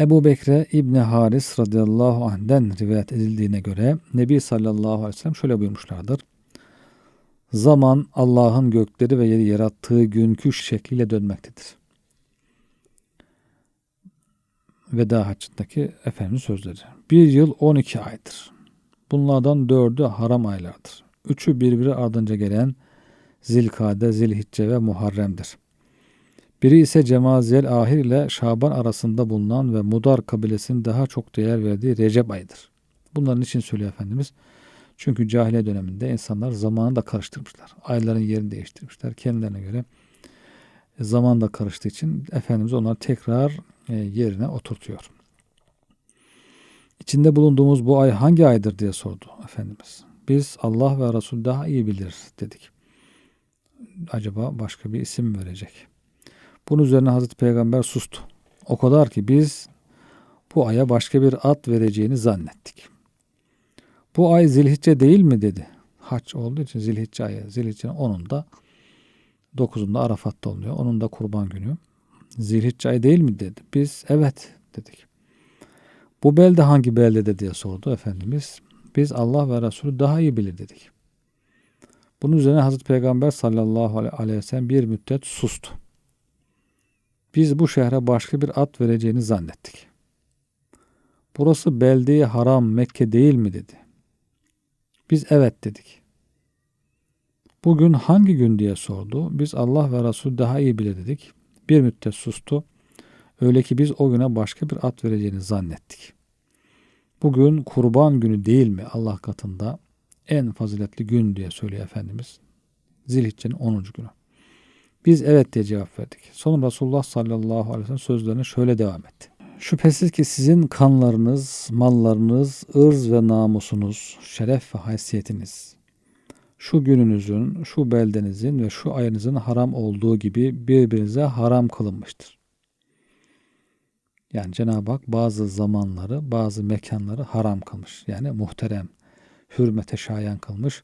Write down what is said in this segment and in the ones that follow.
Ebu Bekre İbni Haris radıyallahu anh'den rivayet edildiğine göre Nebi sallallahu aleyhi ve sellem şöyle buyurmuşlardır. Zaman Allah'ın gökleri ve yeri yarattığı günkü şekliyle dönmektedir. Veda haccındaki Efendimiz sözleri. Bir yıl 12 aydır. Bunlardan dördü haram aylardır. Üçü birbiri ardınca gelen Zilkade, Zilhicce ve Muharrem'dir. Biri ise Cemaziyel Ahir ile Şaban arasında bulunan ve Mudar kabilesinin daha çok değer verdiği Recep ayıdır. Bunların için söylüyor Efendimiz. Çünkü cahiliye döneminde insanlar zamanı da karıştırmışlar. Ayların yerini değiştirmişler. Kendilerine göre zaman da karıştığı için Efendimiz onları tekrar e, yerine oturtuyor. İçinde bulunduğumuz bu ay hangi aydır diye sordu Efendimiz. Biz Allah ve Resul daha iyi bilir dedik. Acaba başka bir isim verecek? Bunun üzerine Hazreti Peygamber sustu. O kadar ki biz bu aya başka bir ad vereceğini zannettik. Bu ay zilhicce değil mi dedi. Haç olduğu için zilhicce ayı. Zilhicce'nin 10'unda 9'unda Arafat'ta oluyor. Onun da kurban günü. Zilhicce ayı değil mi dedi. Biz evet dedik. Bu belde hangi beldede diye sordu Efendimiz. Biz Allah ve Resulü daha iyi bilir dedik. Bunun üzerine Hazreti Peygamber sallallahu aleyhi ve sellem bir müddet sustu. Biz bu şehre başka bir ad vereceğini zannettik. Burası beldeye haram Mekke değil mi dedi. Biz evet dedik. Bugün hangi gün diye sordu. Biz Allah ve Resul daha iyi bilir dedik. Bir müddet sustu. Öyle ki biz o güne başka bir ad vereceğini zannettik. Bugün kurban günü değil mi Allah katında en faziletli gün diye söylüyor Efendimiz. Zilhicce'nin 10. günü. Biz evet diye cevap verdik. Sonra Resulullah sallallahu aleyhi ve sellem sözlerine şöyle devam etti. Şüphesiz ki sizin kanlarınız, mallarınız, ırz ve namusunuz, şeref ve haysiyetiniz, şu gününüzün, şu beldenizin ve şu ayınızın haram olduğu gibi birbirinize haram kılınmıştır. Yani Cenab-ı Hak bazı zamanları, bazı mekanları haram kılmış. Yani muhterem, hürmete şayan kılmış.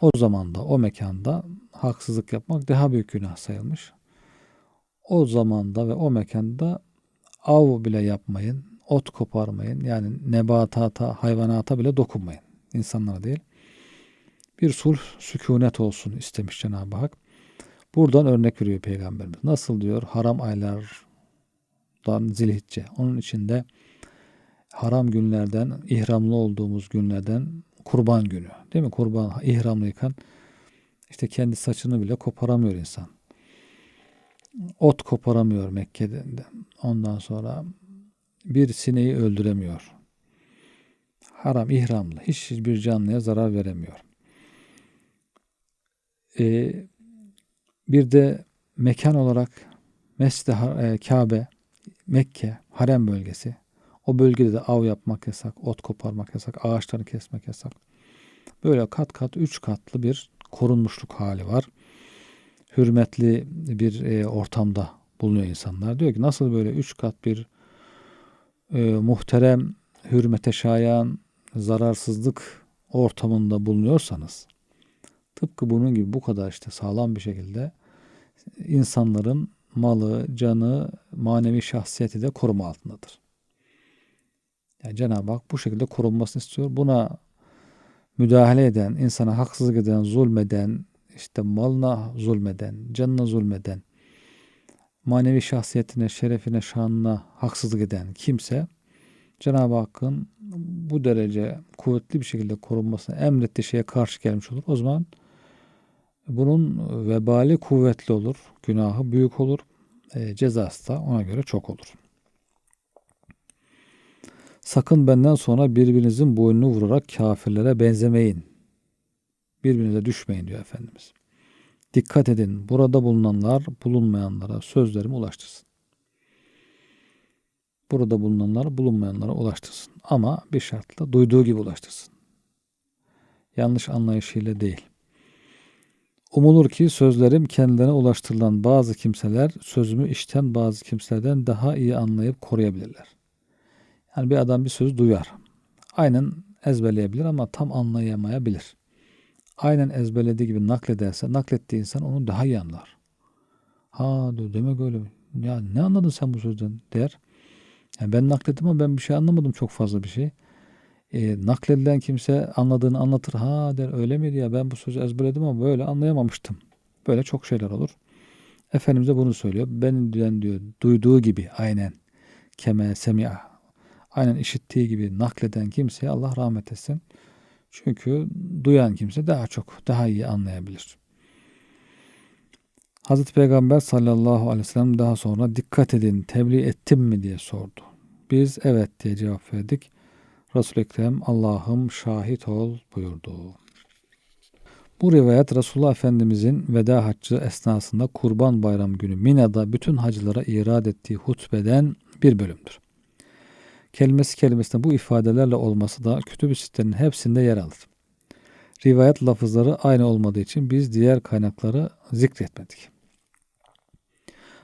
O zamanda, o mekanda haksızlık yapmak daha büyük günah sayılmış. O zamanda ve o mekanda av bile yapmayın, ot koparmayın. Yani nebatata, hayvanata bile dokunmayın. İnsanlara değil. Bir sulh, sükunet olsun istemiş Cenab-ı Hak. Buradan örnek veriyor Peygamberimiz. Nasıl diyor? Haram aylardan zilhicce. Onun içinde haram günlerden, ihramlı olduğumuz günlerden kurban günü. Değil mi? Kurban ihramlıyken işte kendi saçını bile koparamıyor insan. Ot koparamıyor Mekke'de. Ondan sonra bir sineği öldüremiyor. Haram, ihramlı. Hiçbir canlıya zarar veremiyor. Ee, bir de mekan olarak Mescid-i Kabe, Mekke, harem bölgesi. O bölgede de av yapmak yasak, ot koparmak yasak, ağaçları kesmek yasak. Böyle kat kat, üç katlı bir korunmuşluk hali var. Hürmetli bir e, ortamda bulunuyor insanlar. Diyor ki nasıl böyle üç kat bir e, muhterem, hürmete şayan, zararsızlık ortamında bulunuyorsanız tıpkı bunun gibi bu kadar işte sağlam bir şekilde insanların malı, canı, manevi şahsiyeti de koruma altındadır. Yani Cenab-ı Hak bu şekilde korunmasını istiyor. Buna müdahale eden, insana haksızlık eden, zulmeden, işte malına zulmeden, canına zulmeden, manevi şahsiyetine, şerefine, şanına haksızlık eden kimse Cenab-ı Hakk'ın bu derece kuvvetli bir şekilde korunmasına emrettiği şeye karşı gelmiş olur. O zaman bunun vebali kuvvetli olur, günahı büyük olur, e, cezası da ona göre çok olur. Sakın benden sonra birbirinizin boynunu vurarak kafirlere benzemeyin. Birbirinize düşmeyin diyor Efendimiz. Dikkat edin burada bulunanlar bulunmayanlara sözlerimi ulaştırsın. Burada bulunanlar bulunmayanlara ulaştırsın. Ama bir şartla duyduğu gibi ulaştırsın. Yanlış anlayışıyla değil. Umulur ki sözlerim kendilerine ulaştırılan bazı kimseler sözümü işten bazı kimselerden daha iyi anlayıp koruyabilirler. Yani bir adam bir söz duyar. Aynen ezberleyebilir ama tam anlayamayabilir. Aynen ezberlediği gibi naklederse naklettiği insan onu daha iyi anlar. Ha diyor demek öyle? Ya ne anladın sen bu sözden der. Yani ben naklettim ama ben bir şey anlamadım çok fazla bir şey. E, nakledilen kimse anladığını anlatır. Ha der öyle miydi ya ben bu sözü ezberledim ama böyle anlayamamıştım. Böyle çok şeyler olur. Efendimiz de bunu söylüyor. Benden diyor duyduğu gibi aynen keme semia aynen işittiği gibi nakleden kimseye Allah rahmet etsin. Çünkü duyan kimse daha çok, daha iyi anlayabilir. Hazreti Peygamber sallallahu aleyhi ve sellem daha sonra dikkat edin tebliğ ettim mi diye sordu. Biz evet diye cevap verdik. Resul-i Ekrem Allah'ım şahit ol buyurdu. Bu rivayet Resulullah Efendimizin veda haccı esnasında Kurban Bayramı günü Mina'da bütün hacılara irad ettiği hutbeden bir bölümdür. Kelimesi kelimesinde bu ifadelerle olması da kütüb-i sittenin hepsinde yer alır. Rivayet lafızları aynı olmadığı için biz diğer kaynakları zikretmedik.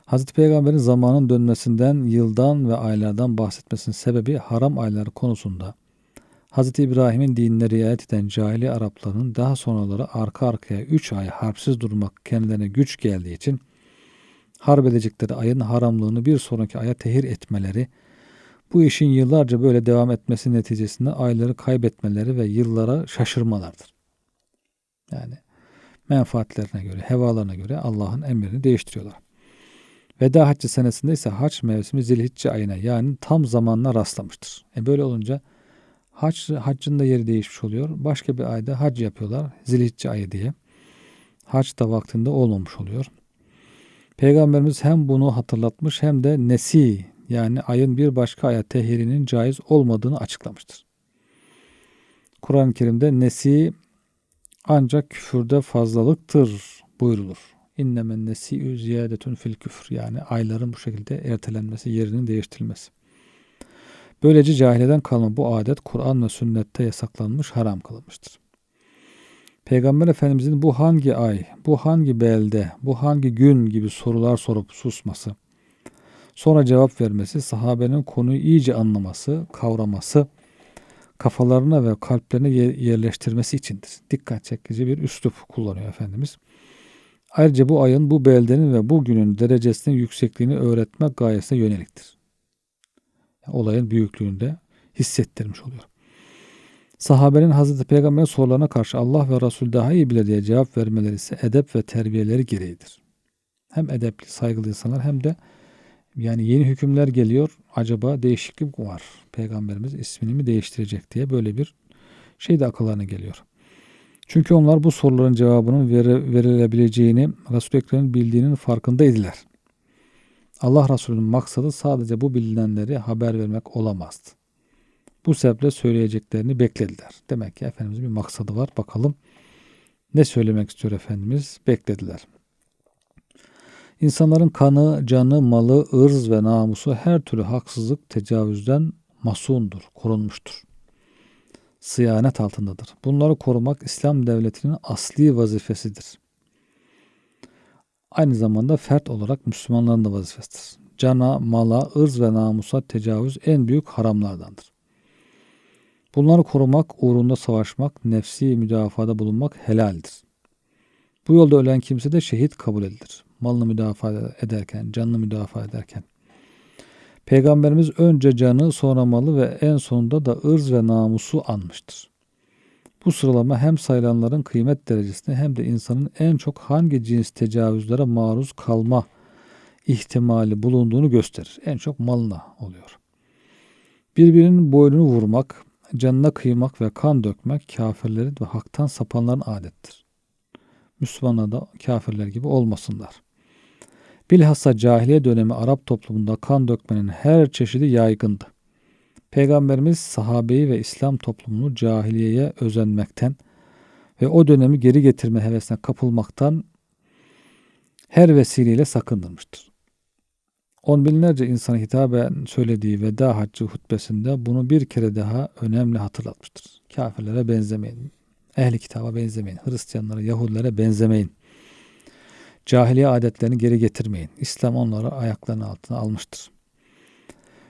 Hazreti Peygamber'in zamanın dönmesinden, yıldan ve aylardan bahsetmesinin sebebi haram ayları konusunda Hazreti İbrahim'in dinine riayet eden cahili Arapların daha sonraları arka arkaya 3 ay harpsiz durmak kendilerine güç geldiği için harp edecekleri ayın haramlığını bir sonraki aya tehir etmeleri, bu işin yıllarca böyle devam etmesi neticesinde ayları kaybetmeleri ve yıllara şaşırmalardır. Yani menfaatlerine göre, hevalarına göre Allah'ın emrini değiştiriyorlar. Veda haccı senesinde ise haç mevsimi zilhicce ayına yani tam zamanla rastlamıştır. E böyle olunca hac, haccın da yeri değişmiş oluyor. Başka bir ayda hac yapıyorlar zilhicce ayı diye. Hac da vaktinde olmamış oluyor. Peygamberimiz hem bunu hatırlatmış hem de nesi yani ayın bir başka aya tehirinin caiz olmadığını açıklamıştır. Kur'an-ı Kerim'de nesi ancak küfürde fazlalıktır buyrulur. İnnemen nesi'ü ziyadetun fil küfür. Yani ayların bu şekilde ertelenmesi, yerinin değiştirilmesi. Böylece cahileden kalma bu adet Kur'an ve sünnette yasaklanmış, haram kılınmıştır. Peygamber Efendimizin bu hangi ay, bu hangi belde, bu hangi gün gibi sorular sorup susması, sonra cevap vermesi, sahabenin konuyu iyice anlaması, kavraması, kafalarına ve kalplerine yerleştirmesi içindir. Dikkat çekici bir üslup kullanıyor Efendimiz. Ayrıca bu ayın, bu beldenin ve bu günün derecesinin yüksekliğini öğretmek gayesine yöneliktir. Olayın büyüklüğünü de hissettirmiş oluyor. Sahabenin Hazreti Peygamber'in sorularına karşı Allah ve Resul daha iyi bilir diye cevap vermeleri ise edep ve terbiyeleri gereğidir. Hem edepli, saygılı insanlar hem de yani yeni hükümler geliyor. Acaba değişiklik var. Peygamberimiz ismini mi değiştirecek diye böyle bir şey de akıllarına geliyor. Çünkü onlar bu soruların cevabının verilebileceğini Resul-i Ekrem'in bildiğinin farkındaydılar. Allah Resulü'nün maksadı sadece bu bilinenleri haber vermek olamazdı. Bu sebeple söyleyeceklerini beklediler. Demek ki Efendimizin bir maksadı var. Bakalım ne söylemek istiyor Efendimiz? Beklediler. İnsanların kanı, canı, malı, ırz ve namusu her türlü haksızlık, tecavüzden masundur, korunmuştur. Sıyanet altındadır. Bunları korumak İslam devletinin asli vazifesidir. Aynı zamanda fert olarak Müslümanların da vazifesidir. Cana, mala, ırz ve namusa tecavüz en büyük haramlardandır. Bunları korumak, uğrunda savaşmak, nefsi müdafada bulunmak helaldir. Bu yolda ölen kimse de şehit kabul edilir. Malını müdafaa ederken, canını müdafaa ederken. Peygamberimiz önce canı, sonra malı ve en sonunda da ırz ve namusu anmıştır. Bu sıralama hem sayılanların kıymet derecesini hem de insanın en çok hangi cins tecavüzlere maruz kalma ihtimali bulunduğunu gösterir. En çok malına oluyor. Birbirinin boynunu vurmak, canına kıymak ve kan dökmek kafirlerin ve haktan sapanların adettir. Müslümanlar da kafirler gibi olmasınlar. Bilhassa cahiliye dönemi Arap toplumunda kan dökmenin her çeşidi yaygındı. Peygamberimiz sahabeyi ve İslam toplumunu cahiliyeye özenmekten ve o dönemi geri getirme hevesine kapılmaktan her vesileyle sakındırmıştır. On binlerce insana hitaben söylediği veda haccı hutbesinde bunu bir kere daha önemli hatırlatmıştır. Kafirlere benzemeyin. Ehli kitaba benzemeyin. Hristiyanlara, Yahudilere benzemeyin. Cahiliye adetlerini geri getirmeyin. İslam onları ayaklarının altına almıştır.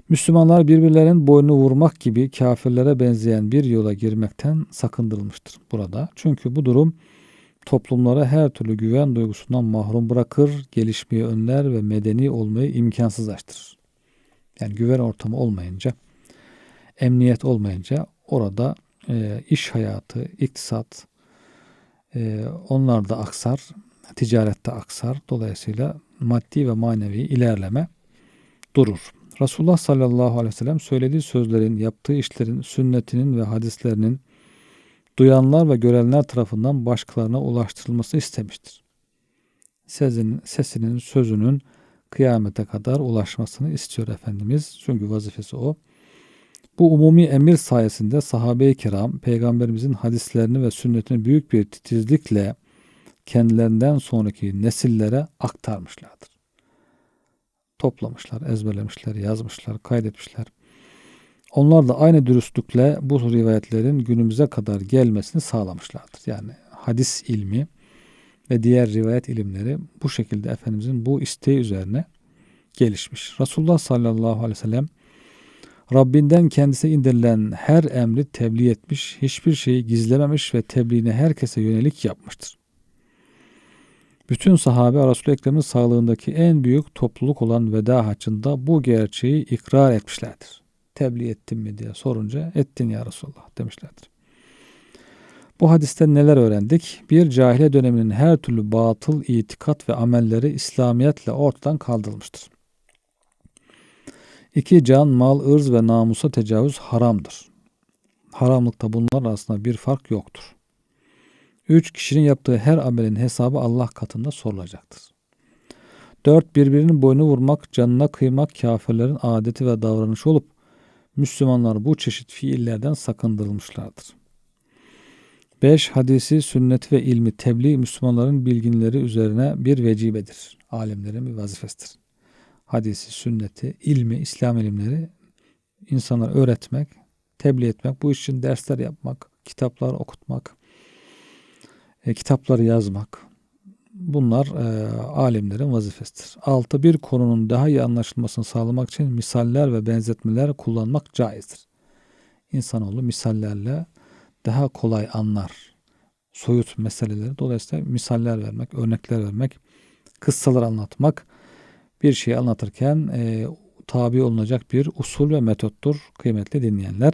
Müslümanlar birbirlerinin boynunu vurmak gibi kafirlere benzeyen bir yola girmekten sakındırılmıştır burada. Çünkü bu durum toplumlara her türlü güven duygusundan mahrum bırakır, gelişmeyi önler ve medeni olmayı imkansızlaştırır. Yani güven ortamı olmayınca, emniyet olmayınca orada e, iş hayatı, iktisat, e, onlar da aksar, ticarette aksar. Dolayısıyla maddi ve manevi ilerleme durur. Resulullah sallallahu aleyhi ve sellem söylediği sözlerin, yaptığı işlerin, sünnetinin ve hadislerinin duyanlar ve görenler tarafından başkalarına ulaştırılması istemiştir. Sesinin, sesinin, sözünün kıyamete kadar ulaşmasını istiyor Efendimiz. Çünkü vazifesi o. Bu umumi emir sayesinde sahabe-i kiram peygamberimizin hadislerini ve sünnetini büyük bir titizlikle kendilerinden sonraki nesillere aktarmışlardır. Toplamışlar, ezberlemişler, yazmışlar, kaydetmişler. Onlar da aynı dürüstlükle bu rivayetlerin günümüze kadar gelmesini sağlamışlardır. Yani hadis ilmi ve diğer rivayet ilimleri bu şekilde Efendimizin bu isteği üzerine gelişmiş. Resulullah sallallahu aleyhi ve sellem Rabbinden kendisine indirilen her emri tebliğ etmiş, hiçbir şeyi gizlememiş ve tebliğini herkese yönelik yapmıştır. Bütün sahabe Resul-i Ekrem'in sağlığındaki en büyük topluluk olan veda haccında bu gerçeği ikrar etmişlerdir. Tebliğ ettin mi diye sorunca ettin ya Resulullah demişlerdir. Bu hadiste neler öğrendik? Bir cahile döneminin her türlü batıl itikat ve amelleri İslamiyetle ortadan kaldırılmıştır. İki can, mal, ırz ve namusa tecavüz haramdır. Haramlıkta bunlar arasında bir fark yoktur. Üç kişinin yaptığı her amelin hesabı Allah katında sorulacaktır. Dört birbirinin boynu vurmak, canına kıymak kafirlerin adeti ve davranışı olup Müslümanlar bu çeşit fiillerden sakındırılmışlardır. 5. Hadisi, sünnet ve ilmi tebliğ Müslümanların bilginleri üzerine bir vecibedir. Alimlerin bir vazifesidir. Hadisi, sünneti, ilmi, İslam ilimleri insanlara öğretmek, tebliğ etmek, bu için dersler yapmak, kitaplar okutmak, e, kitapları yazmak. Bunlar e, alimlerin vazifesidir. 6. Bir konunun daha iyi anlaşılmasını sağlamak için misaller ve benzetmeler kullanmak caizdir. İnsanoğlu misallerle daha kolay anlar soyut meseleleri. Dolayısıyla misaller vermek, örnekler vermek, kıssalar anlatmak bir şeyi anlatırken e, tabi olunacak bir usul ve metottur kıymetli dinleyenler.